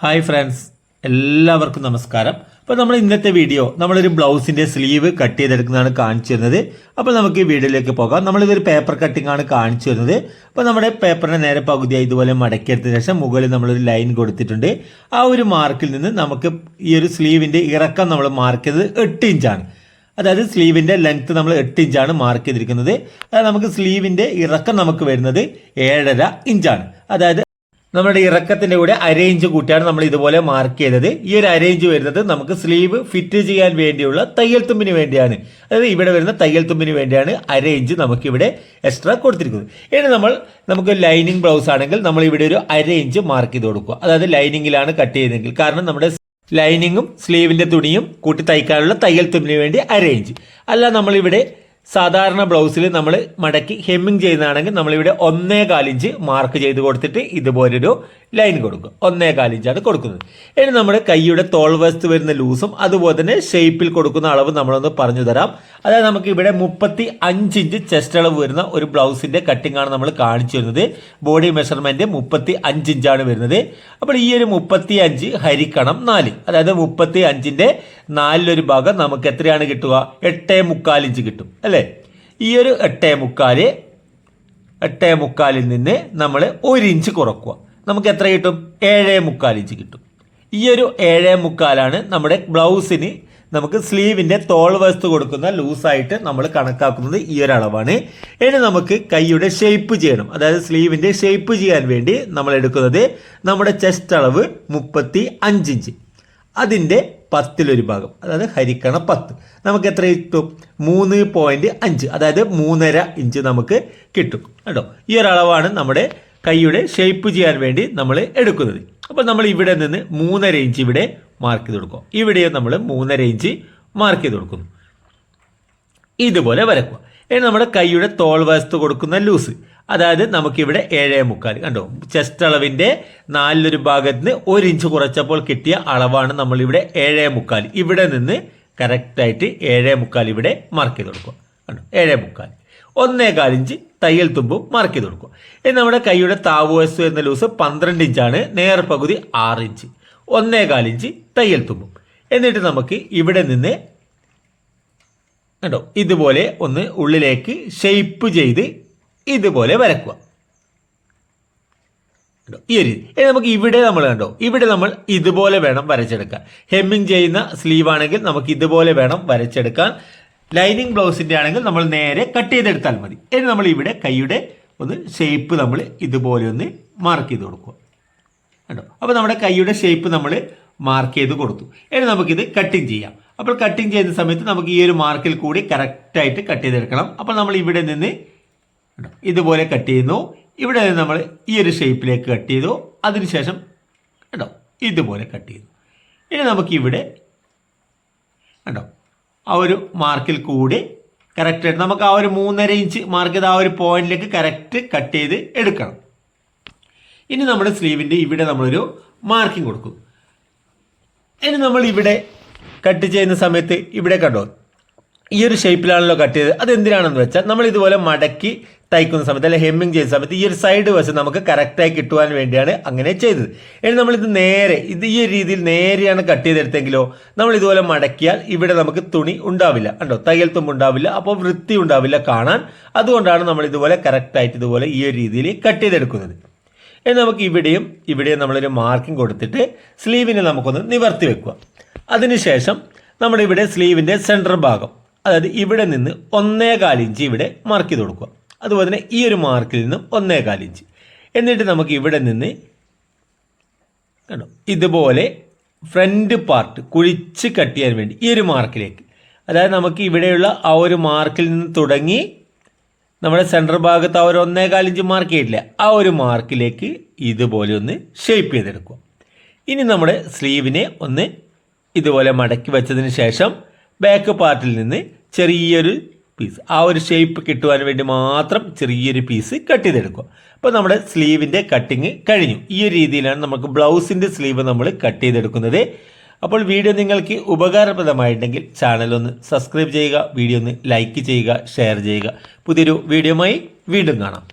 Hi friends എല്ലാവർക്കും നമസ്കാരം. അപ്പോൾ നമ്മൾ ഇന്നത്തെ വീഡിയോ നമ്മളൊരു ബ്ലൗസിന്റെ സ്ലീവ് കട്ട് ചെയ്തെടുക്കുന്നതാണ് കാണിച്ചു തരുന്നത് അപ്പോൾ നമുക്ക് ഈ വീഡിയോയിലേക്ക് പോകാം. നമ്മളിതൊരു പേപ്പർ കട്ടിംഗ് ആണ് കാണിച്ചു തരുന്നത് അപ്പോൾ നമ്മുടെ പേപ്പറിനെ നേരെ പകുതിയായി ഇതുപോലെ മടക്കിയെടുത്തതിന് ശേഷം മുകളിൽ നമ്മളൊരു ലൈൻ കൊടുത്തിട്ടുണ്ട്. ആ ഒരു മാർക്കിൽ നിന്ന് നമുക്ക് ഈ ഒരു സ്ലീവിന്റെ ഇറക്കം നമ്മൾ മാർക്ക് ചെയ്തത് എട്ട് ഇഞ്ചാണ് അതായത് സ്ലീവിന്റെ ലെങ്ത്ത് നമ്മൾ എട്ട് ഇഞ്ചാണ് മാർക്ക് ചെയ്തിരിക്കുന്നത്. അതായത് നമുക്ക് സ്ലീവിന്റെ ഇറക്കം നമുക്ക് വരുന്നത് ഏഴര ഇഞ്ചാണ് അതായത് നമ്മുടെ ഇറക്കത്തിന്റെ കൂടെ അരേഞ്ച് കൂട്ടിയാണ് നമ്മൾ ഇതുപോലെ മാർക്ക് ചെയ്തത്. ഈ ഒരു അരേഞ്ച് വരുന്നത് നമുക്ക് സ്ലീവ് ഫിറ്റ് ചെയ്യാൻ വേണ്ടിയുള്ള തയ്യൽ തുമ്പിന് വേണ്ടിയാണ്. അതായത് ഇവിടെ വരുന്ന തയ്യൽ തുമ്പിന് വേണ്ടിയാണ് അരേഞ്ച് നമുക്ക് ഇവിടെ എക്സ്ട്രാ കൊടുത്തിരിക്കുന്നത്. ഇനി നമ്മൾ നമുക്ക് ലൈനിങ് ബ്ലൗസ് ആണെങ്കിൽ നമ്മൾ ഇവിടെ ഒരു അരേഞ്ച് മാർക്ക് ചെയ്ത് കൊടുക്കുക. അതായത് ലൈനിങ്ങിലാണ് കട്ട് ചെയ്തെങ്കിൽ കാരണം നമ്മുടെ ലൈനിങ്ങും സ്ലീവിന്റെ തുണിയും കൂട്ടി തയ്ക്കാനുള്ള തയ്യൽ തുമ്പിന് വേണ്ടി അരേഞ്ച് അല്ല നമ്മളിവിടെ സാധാരണ ബ്ലൗസിൽ നമ്മൾ മടക്കി ഹെമ്മിങ് ചെയ്യുന്നതാണെങ്കിൽ നമ്മളിവിടെ ഒന്നേ കാലിഞ്ച് മാർക്ക് ചെയ്ത് കൊടുത്തിട്ട് ഇതുപോലൊരു ലൈൻ കൊടുക്കും. ഒന്നേ കാലിഞ്ചാണ് കൊടുക്കുന്നത്. ഇനി നമ്മുടെ കൈയുടെ തോൾ വശത്ത് വരുന്ന ലൂസും അതുപോലെ തന്നെ ഷേപ്പിൽ കൊടുക്കുന്ന അളവ് നമ്മളൊന്ന് പറഞ്ഞു തരാം. അതായത് നമുക്ക് ഇവിടെ മുപ്പത്തി അഞ്ച് ഇഞ്ച് ചെസ്റ്റ് അളവ് വരുന്ന ഒരു ബ്ലൗസിന്റെ കട്ടിംഗ് ആണ് നമ്മൾ കാണിച്ചു വരുന്നത് ബോഡി മെഷർമെന്റ് മുപ്പത്തി അഞ്ച് ഇഞ്ചാണ് വരുന്നത്. അപ്പോൾ ഈ ഒരു മുപ്പത്തി അഞ്ച് ഹരിക്കണം നാല്. അതായത് മുപ്പത്തി അഞ്ചിന്റെ നാലിലൊരു ഭാഗം നമുക്ക് എത്രയാണ് കിട്ടുക? എട്ടേ മുക്കാലിഞ്ച് കിട്ടും. അല്ലേ? ഈ ഒരു എട്ടേ മുക്കാൽ എട്ടേ മുക്കാലിൽ നിന്ന് നമ്മൾ ഒരു ഇഞ്ച് കുറക്കുക. നമുക്ക് എത്ര കിട്ടും? ഏഴേ മുക്കാൽ ഇഞ്ച് കിട്ടും. ഈ ഒരു ഏഴേ മുക്കാലാണ് നമ്മുടെ ബ്ലൗസിന് നമുക്ക് സ്ലീവിന്റെ തോൾ വസ്തു കൊടുക്കുന്ന ലൂസായിട്ട് നമ്മൾ കണക്കാക്കുന്നത് ഈ ഒരു അളവാണ്. ഇനി നമുക്ക് കൈയുടെ ഷേപ്പ് ചെയ്യണം. അതായത് സ്ലീവിന്റെ ഷേപ്പ് ചെയ്യാൻ വേണ്ടി നമ്മൾ എടുക്കുന്നത് നമ്മുടെ ചെസ്റ്റ് അളവ് മുപ്പത്തി അഞ്ചിഞ്ച് അതിന്റെ പത്തിലൊരു ഭാഗം. അതായത് ഹരിക്കണം പത്ത്. നമുക്ക് എത്ര കിട്ടും? മൂന്ന് പോയിന്റ് അഞ്ച്. അതായത് മൂന്നര ഇഞ്ച് നമുക്ക് കിട്ടും. കേട്ടോ ഈ ഒരു അളവാണ് നമ്മുടെ കൈയുടെ ഷേപ്പ് ചെയ്യാൻ വേണ്ടി നമ്മൾ എടുക്കുന്നത്. അപ്പോൾ നമ്മൾ ഇവിടെ നിന്ന് മൂന്നര ഇഞ്ച് ഇവിടെ മാർക്ക് ചെയ്ത് കൊടുക്കും ഇവിടെയും നമ്മൾ മൂന്നര ഇഞ്ച് മാർക്ക് ചെയ്ത് കൊടുക്കുന്നു. ഇതുപോലെ വരക്കുക ഇനി നമ്മുടെ കൈയുടെ തോൾ വശത്ത് കൊടുക്കുന്ന ലൂസ്. അതായത് നമുക്കിവിടെ ഏഴേ മുക്കാൽ. കണ്ടോ? ചെസ്റ്റ് അളവിന്റെ നാലിലൊരു ഭാഗത്ത് നിന്ന് ഒരു ഇഞ്ച് കുറച്ചപ്പോൾ കിട്ടിയ അളവാണ് നമ്മളിവിടെ ഏഴേ മുക്കാൽ. ഇവിടെ നിന്ന് കറക്റ്റായിട്ട് ഏഴേ മുക്കാൽ ഇവിടെ മാർക്ക് ചെയ്ത് കൊടുക്കുക. കണ്ടോ? ഏഴേ മുക്കാൽ. ഒന്നേ കാലിഞ്ച് തയ്യൽ തുമ്പും മാർക്ക് ചെയ്ത് കൊടുക്കുക. ഇനി നമ്മുടെ കൈയുടെ താവ് വശത്ത് വരുന്ന ലൂസ് പന്ത്രണ്ട് ഇഞ്ചാണ്. നേർ പകുതി ആറ് ഇഞ്ച്. ഒന്നേ കാലിഞ്ച് തയ്യൽ തുമ്പും. എന്നിട്ട് നമുക്ക് ഇവിടെ നിന്ന് കണ്ടോ? ഇതുപോലെ ഒന്ന് ഉള്ളിലേക്ക് ഷെയ്പ്പ് ചെയ്ത് ഇതുപോലെ വരക്കുക. കണ്ടോ? ഈ ഒരു രീതി. നമുക്ക് ഇവിടെ നമ്മൾ കണ്ടോ? ഇവിടെ നമ്മൾ ഇതുപോലെ വേണം വരച്ചെടുക്കാൻ. ഹെമ്മിങ് ചെയ്യുന്ന സ്ലീവ് ആണെങ്കിൽ നമുക്ക് ഇതുപോലെ വേണം വരച്ചെടുക്കാൻ. ലൈനിങ് ബ്ലൗസിന്റെ ആണെങ്കിൽ നമ്മൾ നേരെ കട്ട് ചെയ്തെടുത്താൽ മതി. ഇനി നമ്മൾ ഇവിടെ കൈയുടെ ഒന്ന് ഷേപ്പ് നമ്മൾ ഇതുപോലെ ഒന്ന് മാർക്ക് ചെയ്ത് കൊടുക്കുക. കണ്ടോ? അപ്പോൾ നമ്മുടെ കൈയുടെ ഷേപ്പ് നമ്മൾ മാർക്ക് ചെയ്ത് കൊടുത്തു. ഇനി നമുക്കിത് കട്ടിങ് ചെയ്യാം. അപ്പോൾ കട്ടിങ് ചെയ്യുന്ന സമയത്ത് നമുക്ക് ഈ ഒരു മാർക്കിൽ കൂടി കറക്റ്റായിട്ട് കട്ട് ചെയ്തെടുക്കണം. അപ്പോൾ നമ്മൾ ഇവിടെ നിന്ന് ഇതുപോലെ കട്ട് ചെയ്യുന്നു. ഇവിടെ നിന്ന് നമ്മൾ ഈ ഒരു ഷേപ്പിലേക്ക് കട്ട് ചെയ്തു. അതിനുശേഷം കേട്ടോ ഇതുപോലെ കട്ട് ചെയ്തു ഇനി നമുക്കിവിടെ കേട്ടോ ആ ഒരു മാർക്കിൽ കൂടി കറക്റ്റായിട്ട് നമുക്ക് ആ ഒരു മൂന്നര ഇഞ്ച് മാർക്ക് ആ ഒരു പോയിന്റിലേക്ക് കറക്റ്റ് കട്ട് ചെയ്ത് എടുക്കണം. ഇനി നമ്മുടെ സ്ലീവിന്റെ ഇവിടെ നമ്മളൊരു മാർക്കിംഗ് കൊടുക്കും. ഇനി നമ്മൾ ഇവിടെ കട്ട് ചെയ്യുന്ന സമയത്ത് ഇവിടെ കണ്ടോ? ഈ ഒരു ഷേപ്പിലാണല്ലോ കട്ട് ചെയ്തത്. അത് എന്തിനാണെന്ന് വെച്ചാൽ നമ്മൾ ഇതുപോലെ മടക്കി തയ്ക്കുന്ന സമയത്ത് അല്ലെങ്കിൽ ഹെമ്മിങ് ചെയ്യുന്ന സമയത്ത് ഈ ഒരു സൈഡ് വശം നമുക്ക് കറക്റ്റായി കിട്ടുവാൻ വേണ്ടിയാണ് അങ്ങനെ ചെയ്തത്. ഇനി നമ്മളിത് നേരെ ഇത് ഈ ഒരു രീതിയിൽ നേരെയാണ് കട്ട് ചെയ്തെടുത്തെങ്കിലോ നമ്മൾ ഇതുപോലെ മടക്കിയാൽ ഇവിടെ നമുക്ക് തുണി ഉണ്ടാവില്ല. കണ്ടോ? തയ്യൽ തുമ്പ് ഉണ്ടാവില്ല. അപ്പോൾ വൃത്തി ഉണ്ടാവില്ല കാണാൻ. അതുകൊണ്ടാണ് നമ്മൾ ഇതുപോലെ കറക്റ്റായിട്ട് ഇതുപോലെ ഈ ഒരു രീതിയിൽ കട്ട് ചെയ്തെടുക്കുന്നത്. ഇനി നമുക്ക് ഇവിടെയും ഇവിടെയും നമ്മളൊരു മാർക്കിംഗ് കൊടുത്തിട്ട് സ്ലീവിനെ നമുക്കൊന്ന് നിവർത്തി വെക്കുക. അതിനുശേഷം നമ്മുടെ ഇവിടെ സ്ലീവിന്റെ സെന്റർ ഭാഗം അതായത് ഇവിടെ നിന്ന് ഒന്നേ ഇഞ്ച് ഇവിടെ മാർക്ക് ചെയ്ത് കൊടുക്കുക. അതുപോലെ തന്നെ ഈ ഒരു മാർക്കിൽ നിന്നും ഒന്നേ ഇഞ്ച്. എന്നിട്ട് നമുക്ക് ഇവിടെ നിന്ന് കണ്ടോ ഇതുപോലെ ഫ്രണ്ട് പാർട്ട് കുഴിച്ച് കട്ട് ചെയ്യാൻ വേണ്ടി ഈ ഒരു മാർക്കിലേക്ക് അതായത് നമുക്ക് ഇവിടെയുള്ള ആ ഒരു മാർക്കിൽ നിന്ന് തുടങ്ങി നമ്മുടെ സെന്റർ ഭാഗത്ത് ആ ഒരു ഒന്നേകാൽ ഇഞ്ച് മാർക്ക് ചെയ്തില്ല ആ ഒരു മാർക്കിലേക്ക് ഇതുപോലെ ഒന്ന് ഷേപ്പ് ചെയ്തെടുക്കുക. ഇനി നമ്മുടെ സ്ലീവിനെ ഒന്ന് ഇതുപോലെ മടക്കി വെച്ചതിന് ശേഷം ബാക്ക് പാർട്ടിൽ നിന്ന് ചെറിയൊരു പീസ് ആ ഒരു ഷേപ്പ് കിട്ടുവാൻ വേണ്ടി മാത്രം ചെറിയൊരു പീസ് കട്ട് ചെയ്തെടുക്കുക. അപ്പോൾ നമ്മുടെ സ്ലീവിന്റെ കട്ടിങ് കഴിഞ്ഞു. ഈ ഒരു രീതിയിലാണ് നമുക്ക് ബ്ലൗസിന്റെ സ്ലീവ് നമ്മൾ കട്ട് ചെയ്തെടുക്കുന്നത്. അപ്പോൾ വീഡിയോ നിങ്ങൾക്ക് ഉപകാരപ്രദമായിട്ടുണ്ടെങ്കിൽ ചാനൽ ഒന്ന് സബ്സ്ക്രൈബ് ചെയ്യുക വീഡിയോ ഒന്ന് ലൈക്ക് ചെയ്യുക ഷെയർ ചെയ്യുക. പുതിയൊരു വീഡിയോയുമായി വീണ്ടും കാണാം.